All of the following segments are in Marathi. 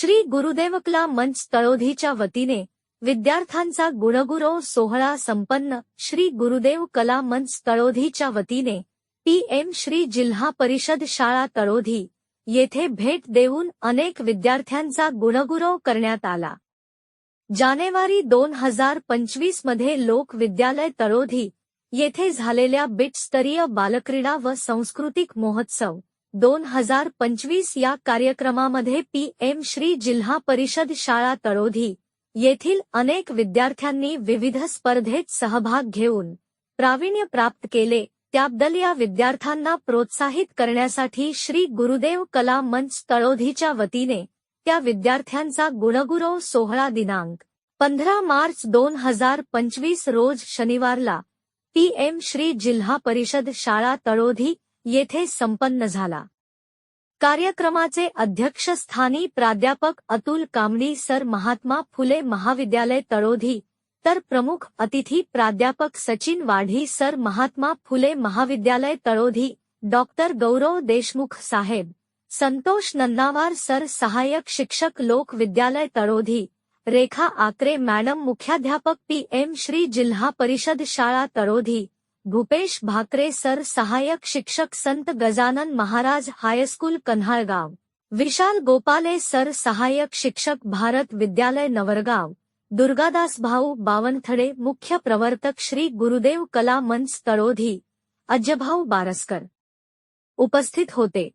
श्री गुरुदेवकला मंच तळोधीच्या वतीने विद्यार्थ्यांचा गुणगुरव सोहळा संपन्न श्री गुरुदेव कला मंच तळोधीच्या वतीने पी एम श्री जिल्हा परिषद शाळा तळोधी येथे भेट देऊन अनेक विद्यार्थ्यांचा गुणगुरव करण्यात आला. जानेवारी दोन हजार पंचवीसमध्ये लोक विद्यालय तळोधी येथे झालेल्या बिटस्तरीय बालक्रीडा व सांस्कृतिक महोत्सव दोन हजार पंचवीस या कार्यक्रमामध्ये पीएम श्री जिल्हा परिषद शाळा तळोधी येथील अनेक विद्यार्थ्यांनी विविध स्पर्धेत सहभाग घेऊन प्रावीण्य प्राप्त केले. त्याबद्दल या विद्यार्थ्यांना प्रोत्साहित करण्यासाठी श्री गुरुदेव कला मंच तळोधीच्या वतीने त्या विद्यार्थ्यांचा गुणगुरव सोहळा दिनांक पंधरा मार्च दोन हजार पंचवीस रोज शनिवारला पीएम श्री जिल्हा परिषद शाळा तळोधी येथे संपन्न झाला. कार्यक्रमाचे अध्यक्षस्थानी प्राध्यापक अतुल कामणी सर महात्मा फुले महाविद्यालय तळोधी तर प्रमुख अतिथी प्राध्यापक सचिन वाढी सर महात्मा फुले महाविद्यालय तळोधी डॉक्टर गौरव देशमुख साहेब संतोष नन्नावार सर सहाय्यक शिक्षक लोक विद्यालय तळोधी रेखा आकरे मॅडम मुख्याध्यापक पी एम श्री जिल्हा परिषद शाळा तळोधी भूपेश भाकरे सर सहाय्यक शिक्षक Sant Gajanan Maharaj high school Kanhalgaon. Vishal Gopale sir सहाय्यक शिक्षक भारत विद्यालय नवरगाव. दुर्गादास भाऊ बावनथडे मुख्य प्रवर्तक श्री गुरुदेव कला मंच तळोधी. अज्जभाऊ बारसकर. उपस्थित होते.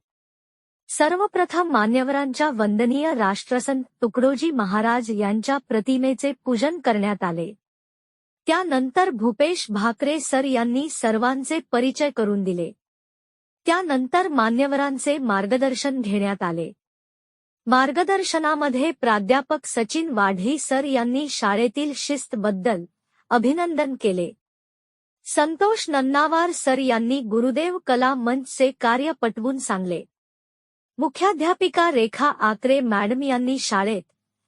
सर्वप्रथम मान्यवरांच्या वंदनीय राष्ट्रसंत तुकडोजी महाराज यांच्या प्रतिमेचे पूजन करण्यात आले. त्यानंतर भूपेश भाकरे सर यांनी सर्वांचे परिचय करून दिले. त्यानंतर मान्यवरांचे मार्गदर्शन घेण्यात आले. मार्गदर्शनामध्ये प्राध्यापक सचिन वाढी सर यांनी शाळेतील शिस्तबद्दल अभिनंदन केले. संतोष नन्नावार सर यांनी गुरुदेव कला मंचचे कार्य पटवून सांगले. मुख्याध्यापिका रेखा आकरे मॅडम यांनी शाळेत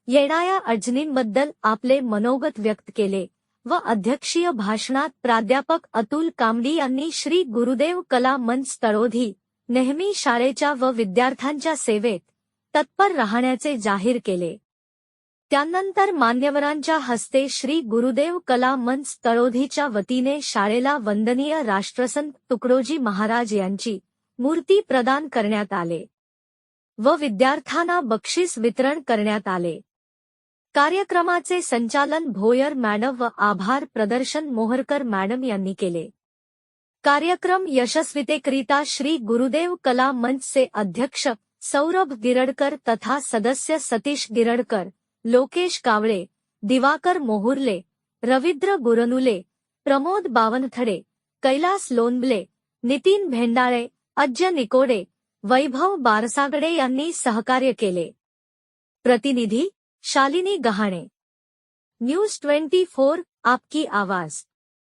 येणाऱ्या अडचणींबद्दल आपले मनोगत व्यक्त केले. व अध्यक्षीय भाषणात प्राध्यापक अतुल कामडी यांनी श्री गुरुदेव कला मंच तळोधी नेहमी शाळेच्या व विद्यार्थ्यांच्या सेवेत तत्पर राहण्याचे जाहीर केले. त्यानंतर मान्यवरांच्या हस्ते श्री गुरुदेव कला मंच तळोधीच्या वतीने शाळेला वंदनीय राष्ट्रसंत तुकडोजी महाराज यांची मूर्ती प्रदान करण्यात आले व विद्यार्थ्यांना बक्षीस वितरण करण्यात आले. कार्यक्रमाचे संचालन भोयर मॅडम व आभार प्रदर्शन मोहरकर मॅडम यांनी केले. कार्यक्रम यशस्वीतेकरिता श्री गुरुदेव कला मंचचे अध्यक्ष सौरभ गिरडकर तथा सदस्य सतीश गिरडकर लोकेश कावळे दिवाकर मोहुर्ले रवींद्र गुरनुले प्रमोद बावनथडे कैलास लोनबले नितीन भेंडाळे अज्य निकोडे वैभव बारसागडे यांनी सहकार्य केले. प्रतिनिधी Shalini Gahane. News twenty four Aapki Awaaz.